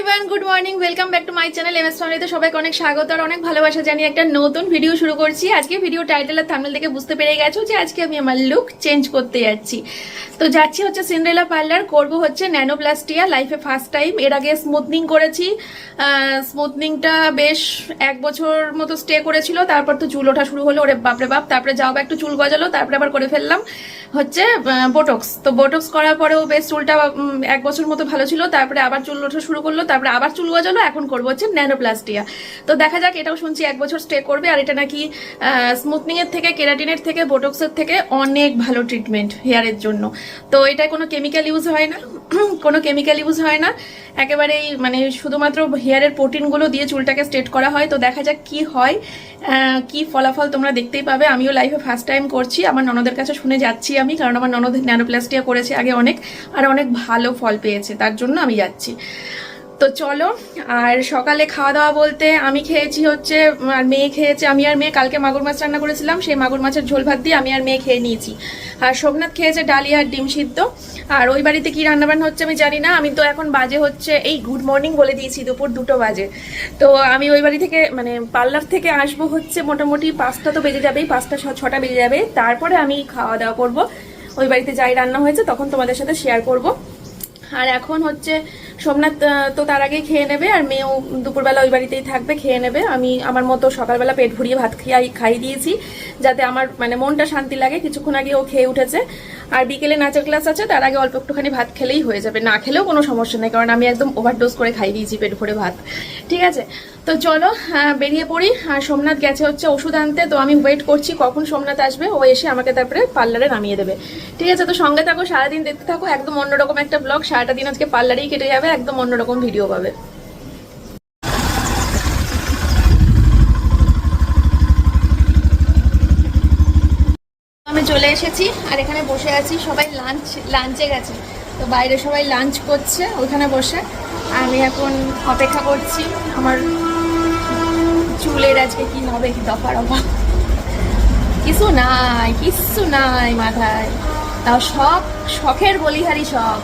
Everyone good morning welcome back to my channel MS ফ্যামিলিতে সবাইকে অনেক স্বাগত আর অনেক ভালোবাসা জানিয়ে একটা নতুন ভিডিও শুরু করছি। আজকে ভিডিও টাইটেল আর থাম্বনেল দেখে বুঝতে পেরে গেছো যে আজকে আমি আমার লুক চেঞ্জ করতে যাচ্ছি। তো যাচ্ছি হচ্ছে সিন্ড্রেলা পার্লার করব হচ্ছে ন্যানোপ্লাস্টিয়া লাইফে ফার্স্ট টাইম এর আগে স্মুথনিং করেছি। স্মুথনিংটা বেশ এক বছর মতো স্টে করেছিল। তারপর তো চুল ওঠা শুরু হলো, ওরে বাপরে বাপ। তারপরে যাও একটু চুল গজালো, তারপরে আবার করে ফেললাম হচ্ছে বোটক্স তো বোটক্স করার পরেও বেশ চুলটা এক বছর মতো ভালো ছিল। তারপরে আবার চুল ওঠা শুরু করল। তারপরে আবার চুল গজালো এখন করব হচ্ছে ন্যানোপ্লাস্টিয়া। তো দেখা যাক, এটাও শুনছি এক বছর স্টে করবে, আর এটা নাকি স্মুথনিং এর থেকে, কেরাটিনের থেকে বোটক্সের থেকে অনেক ভালো ট্রিটমেন্ট হেয়ারের জন্য। তো এটা কোনো কেমিক্যাল ইউজ হয় না, কোনো কেমিক্যাল ইউজ হয় না। একেবারেই মানে শুধুমাত্র হেয়ারের প্রোটিনগুলো দিয়ে চুলটাকে স্ট্রেট করা হয়। তো দেখা যাক কি হয় কি ফলাফল তোমরা দেখতেই পাবে। আমিও লাইফে ফার্স্ট টাইম করছি, আমার ননদের কাছে শুনে যাচ্ছি আমি, কারণ আমার ননদ ন্যানোপ্লাস্টিয়া করেছে আগে অনেক, আর অনেক ভালো ফল পেয়েছে, তার জন্য আমি যাচ্ছি। তো চলো, আর সকালে খাওয়া দাওয়া বলতে আমি খেয়েছি হচ্ছে, আর মেয়ে খেয়েছে, আমি আর মেয়ে কালকে মাগুর মাছ রান্না করেছিলাম, সেই মাগুর মাছের ঝোল ভাত দিয়ে আমি আর মেয়ে খেয়ে নিয়েছি। আর সোমনাথ খেয়েছে ডালিয়া আর ডিম সিদ্ধ। আর ওই বাড়িতে কী রান্নাবান্না হচ্ছে আমি জানি না, আমি তো এখন বাজে হচ্ছে, এই গুড মর্নিং বলে দিয়েছি, দুপুর দুটো বাজে। তো আমি ওই বাড়ি থেকে মানে পার্লার থেকে আসব হচ্ছে মোটামুটি পাঁচটা তো বেজে যাবেই, পাঁচটা ছটা বেজে যাবে। তারপরে আমি খাওয়া দাওয়া করব। ওই বাড়িতে যাই রান্না হয়েছে, তখন তোমাদের সাথে শেয়ার করব। আর এখন হচ্ছে সোমনাথ তো তার আগে খেয়ে নেবে আর মেয়েও দুপুরবেলা ওই বাড়িতেই থাকবে, খেয়ে নেবে। আমি আমার মতো সকালবেলা পেট ভরিয়ে ভাত খাই খাইয়ে দিয়েছি যাতে আমার মানে মনটা শান্তি লাগে। কিছুক্ষণ আগে ও খেয়ে উঠেছে। আর বিকেলে নাচের ক্লাস আছে, তার আগে অল্প একটুখানি ভাত খেলেই হয়ে যাবে। না খেলেও কোনো সমস্যা নেই, কারণ আমি একদম ওভারডোজ করে খাই দিয়েছি পেট ভরে ভাত। ঠিক আছে? তো চলো বেরিয়ে পড়ি। আর সোমনাথ গেছে হচ্ছে ওষুধ আনতে, তো আমি ওয়েট করছি কখন সোমনাথ আসবে। ও এসে আমাকে তারপরে পার্লারে নামিয়ে দেবে। ঠিক আছে, তো সঙ্গে থাকো, সারাদিন দেখতে থাকো, একদম অন্যরকম একটা ব্লগ সারাটা দিন আজকে পার্লারেই কেটে যাবে, একদম অন্যরকম ভিডিও পাবে। আমি চলে এসেছি, আর এখানে বসে আছি। সবাই লাঞ্চ লাঞ্চে গেছে। তো বাইরে সবাই লাঞ্চ করছে, ওখানে বসে। আমি এখন অপেক্ষা করছি আমার চুলের আজকে কি হবে, কি দফা রফা কিছু নাই কিচ্ছু নাই মাথায়। তাও শখ শখের বলিহারি শখ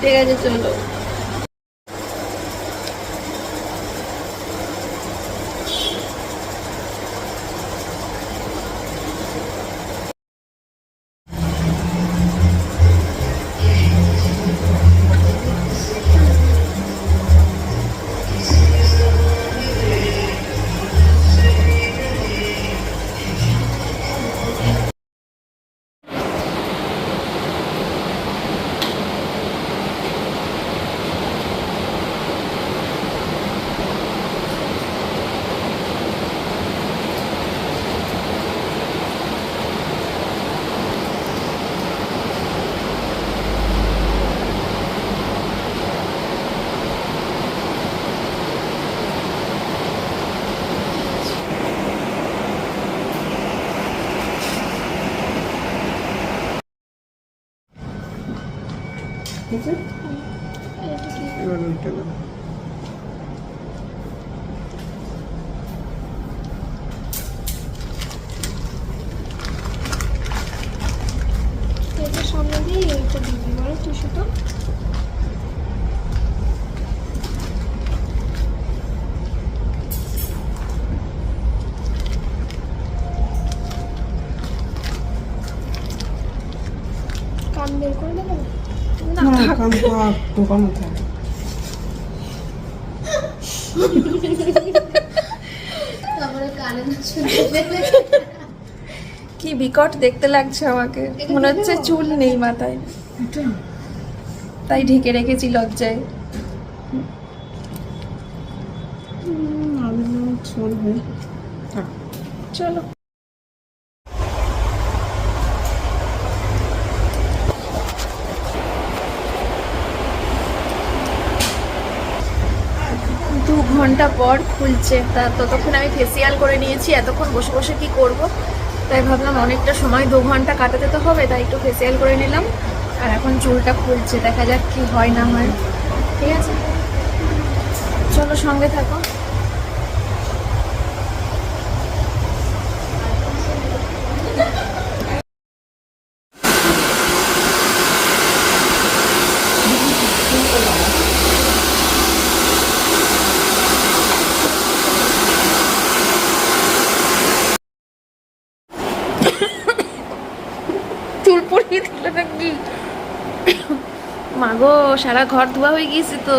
ঠিক আছে, চলো। এবার উল্টে দেবো সামনে দিয়ে এইটা দিবি বলো টিস্যুটা কান বের করে দোকানে থাক কি বিকট দেখতে লাগছে আমাকে। মনে হচ্ছে চুল নেই মাথায়। তাই ঢেকে রেখেছি লজ্জায়। চলো। দু ঘণ্টা পর খুলছে। তা ততক্ষণ আমি ফেসিয়াল করে নিয়েছি, এতক্ষণ বসে বসে কি করব? তাই ভাবলাম অনেকটা সময়, দু ঘণ্টা কাটাতে তো হবে, তাই একটু ফেসিয়াল করে নিলাম। আর এখন চুলটা খুলছে, দেখা যাক কি হয় না হয়। ঠিক আছে? চলো সঙ্গে থাকো। গো সারা ঘর ধোয়া হয়ে গিয়েছে তো।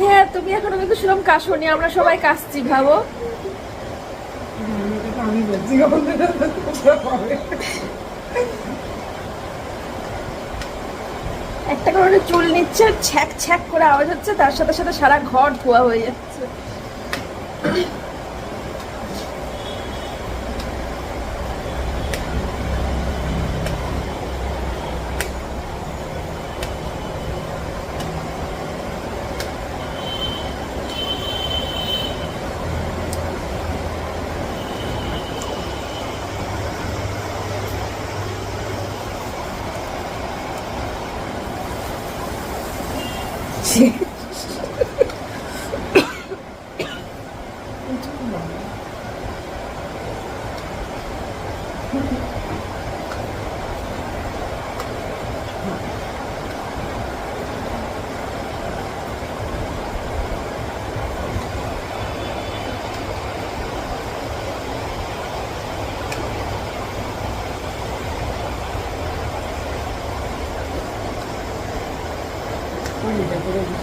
হ্যাঁ তুমি এখনও কিন্তু সেরকম কাশনি, আমরা সবাই কাশছি, ভাবো। আমি বলছি তো একটা করে চুল নিচ্ছে, ছ্যাক ছ্যাক করে আওয়াজ হচ্ছে, তার সাথে সাথে সারা ঘর ধোয়া হয়ে যাচ্ছে। shit.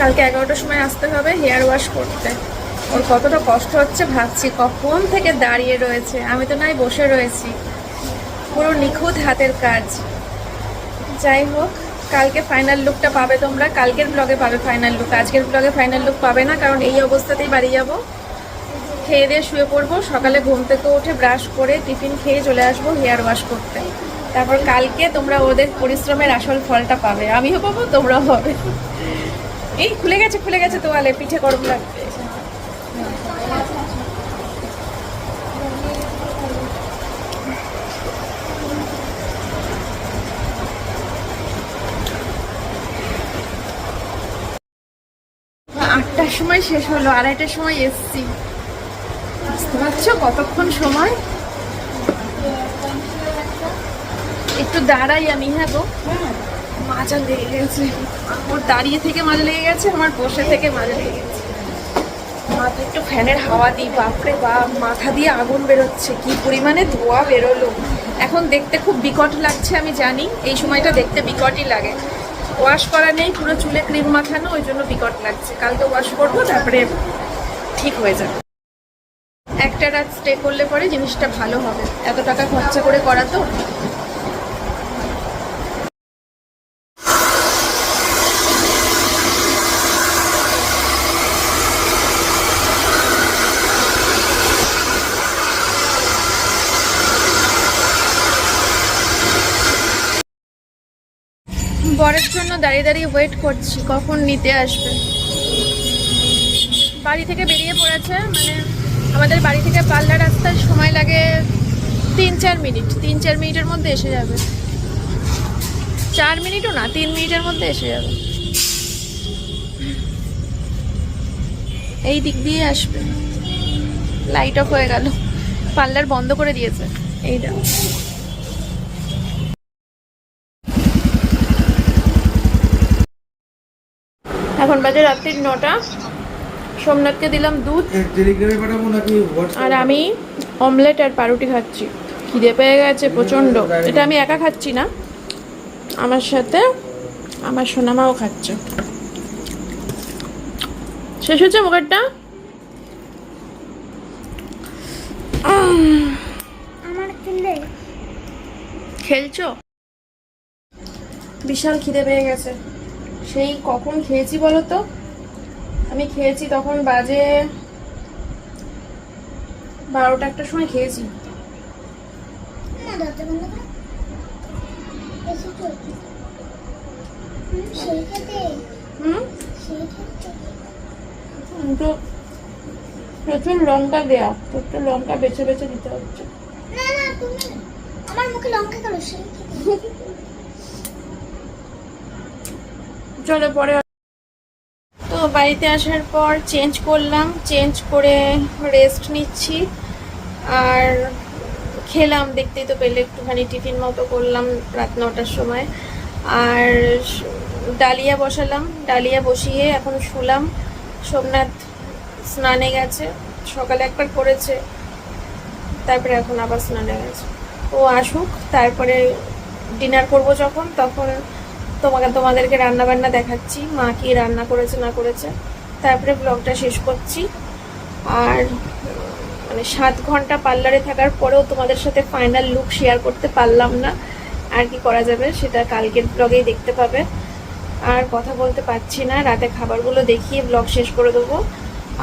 কালকে এগারোটার সময় আসতে হবে হেয়ার ওয়াশ করতে। ওর কতটা কষ্ট হচ্ছে ভাবছি, কখন থেকে দাঁড়িয়ে রয়েছে? আমি তো নাই, বসে রয়েছি। পুরো নিখুঁত হাতের কাজ। যাই হোক, কালকে ফাইনাল লুকটা পাবে তোমরা। কালকের ব্লগে পাবে ফাইনাল লুক আজকের ব্লগে ফাইনাল লুক পাবে না, কারণ এই অবস্থাতেই বাড়ি যাব। খেয়ে দিয়ে শুয়ে পড়ব। সকালে ঘুম থেকে উঠে ব্রাশ করে টিফিন খেয়ে চলে আসব হেয়ার ওয়াশ করতে। তারপর কালকে তোমরা ওদের পরিশ্রমের আসল ফলটা পাবে। আমিও পাবো, তোমরাও পাবে। এই খুলে গেছে খুলে গেছে তোয়ালে, পিঠে গরম লাগবে আটটার সময় শেষ হলো, আড়াইটার সময় এসছি। বুঝতে পারছ কতক্ষণ সময়? একটু দাঁড়াই আমি হ্যাঁ গো। মাজা লেগে গেছে। ওর দাঁড়িয়ে থেকে মাজা লেগে গেছে, আমার বসে থেকে মাজা লেগে গেছে। মাথা একটু ফ্যানের হাওয়া দিই, বাপরে বাপ, মাথা দিয়ে আগুন বেরোচ্ছে, কি পরিমাণে ধোয়া বেরোলো। এখন দেখতে খুব বিকট লাগছে, আমি জানি, এই সময়টা দেখতে বিকটই লাগে। ওয়াশ করা নেই, পুরো চুলে ক্রিম মাখানো, ওই জন্য বিকট লাগছে। কালকে ওয়াশ করব, তারপরে ঠিক হয়ে যাবে। একটা রাত স্টে করলে পরে জিনিসটা ভালো হবে। এত টাকা খরচা করে করা তো? বরের জন্য দাঁড়িয়ে দাঁড়িয়ে ওয়েট করছি, কখন নিতে আসবে? বাড়ি থেকে বেরিয়ে পড়েছে মানে আমাদের বাড়ি থেকে পাল্লা রাস্তার সময় লাগে তিন চার মিনিট, তিন চার মিনিটের মধ্যে এসে যাবে। চার মিনিটও না, তিন মিনিটের মধ্যে এসে যাবে। এই দিক দিয়ে আসবে। লাইট অফ হয়ে গেল। পার্লার বন্ধ করে দিয়েছে। এইটা এখন বাজে রাত্রির নটা। সোমনাথকে দিলাম দুধ। টেলিগ্রামে পাঠাবো নাকি হোয়াটসঅ্যাপ আর আমি অমলেট আর পাউরুটি খাচ্ছি। খিদে পেয়ে গেছে প্রচণ্ড। এটা আমি একা খাচ্ছি না। আমার সাথে আমার সোনামাও খাচ্ছে। শেষ হচ্ছে মুখেরটা? আমার খেলছো? বিশাল খিদে পেয়ে গেছে। সেই কখন খেয়েছি বলো তো আমি খেয়েছি তখন বাজে বারোটা একটার সময় খেয়েছি। করো। প্রচুর লঙ্কা দেয়া। প্রচুর লঙ্কা বেছে বেছে দিতে হচ্ছে। না না তুমি আমার মুখে লঙ্কা কেন? সেই চলো পরে তো বাড়িতে আসার পর চেঞ্জ করলাম, চেঞ্জ করে রেস্ট নিচ্ছি। আর খেলাম, দেখতেই তো পেলে, একটুখানি টিফিন মতো করলাম রাত নটার সময়। আর ডালিয়া বসালাম, ডালিয়া বসিয়ে এখন শুলাম। সোমনাথ স্নানে গেছে, সকালে একবার করেছে, তারপরে এখন আবার স্নানে গেছে। ও আসুক, তারপরে ডিনার করব যখন, তখন তোমাকে তোমাদেরকে রান্না বান্না দেখাচ্ছি, মা কি রান্না করেছে না করেছে। তারপরে ব্লগটা শেষ করছি। আর মানে সাত ঘণ্টা পার্লারে থাকার পরেও তোমাদের সাথে ফাইনাল লুক শেয়ার করতে পারলাম না। আর কি করা যাবে সেটা কালকের ব্লগেই দেখতে পাবে। আর কথা বলতে পারছি না, রাতে খাবারগুলো দেখিয়ে ব্লগ শেষ করে দেবো।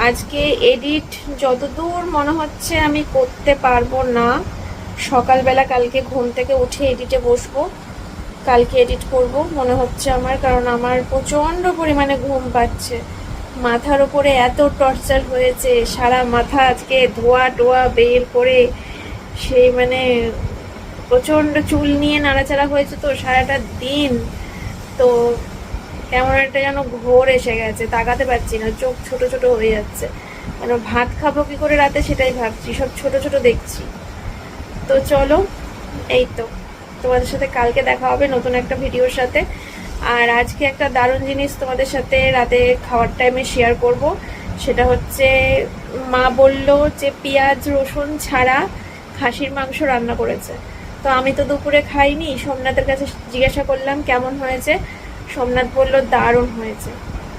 আজকে এডিট যতদূর মনে হচ্ছে আমি করতে পারব না। সকালবেলা কালকে ঘুম থেকে উঠে এডিটে বসবো। কালকে এডিট করব, মনে হচ্ছে আমার, কারণ আমার প্রচণ্ড পরিমাণে ঘুম পাচ্ছে। মাথার উপরে এত টর্চার হয়েছে, সারা মাথা আজকে ধোয়া টোয়া বের করে সেই মানে প্রচণ্ড চুল নিয়ে নাড়াচাড়া হয়েছে তো, সারাটা দিন। তো কেমন একটা যেন ঘোর এসে গেছে, তাকাতে পারছি না, চোখ ছোট ছোট হয়ে যাচ্ছে। কেন ভাত খাব কি করে রাতে সেটাই ভাবছি, সব ছোট ছোট দেখছি। তো চলো, এই তো। তোমাদের সাথে কালকে দেখা হবে নতুন একটা ভিডিওর সাথে। আর আজকে একটা দারুণ জিনিস তোমাদের সাথে রাতে খাওয়ার টাইমে শেয়ার করব। সেটা হচ্ছে, মা বলল যে পেঁয়াজ, রসুন ছাড়া খাসির মাংস রান্না করেছে। তো আমি তো দুপুরে খাইনি, সোমনাথের কাছে জিজ্ঞাসা করলাম, কেমন হয়েছে? সোমনাথ বলল, দারুণ হয়েছে।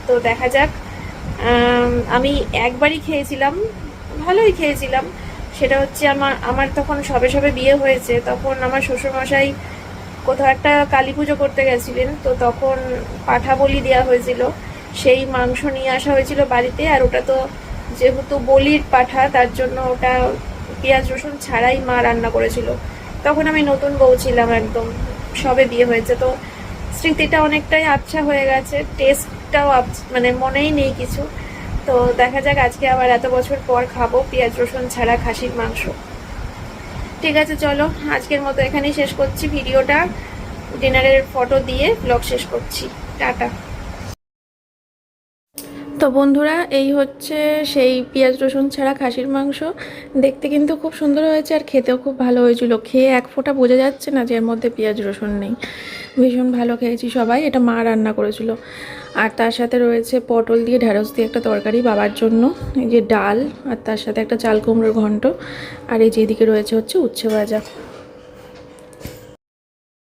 তো দেখা যাক। আমি একবারই খেয়েছিলাম, ভালোই খেয়েছিলাম। সেটা হচ্ছে আমার আমার তখন সবে সবে বিয়ে হয়েছে, তখন আমার শ্বশুরমশাই কোথাও একটা কালী পুজো করতে গেছিলেন, তো তখন পাঠা বলি দেওয়া হয়েছিল, সেই মাংস নিয়ে আসা হয়েছিল বাড়িতে, আর ওটা তো যেহেতু বলির পাঠা, তার জন্য ওটা পেঁয়াজ রসুন ছাড়াই মা রান্না করেছিল। তখন আমি নতুন বউ ছিলাম একদম, সবে বিয়ে হয়েছে, তো স্মৃতিটা অনেকটাই আবছা হয়ে গেছে টেস্টটাও মানে মনেই নেই কিছু। তো দেখা যাক আজকে আবার এত বছর পর খাব। পেঁয়াজ, রসুন ছাড়া খাসির মাংস। ঠিক আছে, চলো। আজকের মতো এখানেই শেষ করছি ভিডিওটা। ডিনারের ফটো দিয়ে ব্লগ শেষ করছি। টাটা। তো বন্ধুরা, এই হচ্ছে সেই পেঁয়াজ, রসুন ছাড়া খাসির মাংস। দেখতে কিন্তু খুব সুন্দর হয়েছে আর খেতেও খুব ভালো হয়েছিল। খেয়ে এক ফোঁটা বোঝা যাচ্ছে না যে এর মধ্যে পেঁয়াজ, রসুন নেই। ভীষণ ভালো খেয়েছি সবাই। এটা মা রান্না করেছিল। আর তার সাথে রয়েছে পটল দিয়ে ঢেঁড়স দিয়ে একটা তরকারি বাবার জন্য। এই যে ডাল আর তার সাথে একটা চাল কুমড়োর ঘন্ট। আর এই যেদিকে রয়েছে হচ্ছে উচ্ছে ভাজা।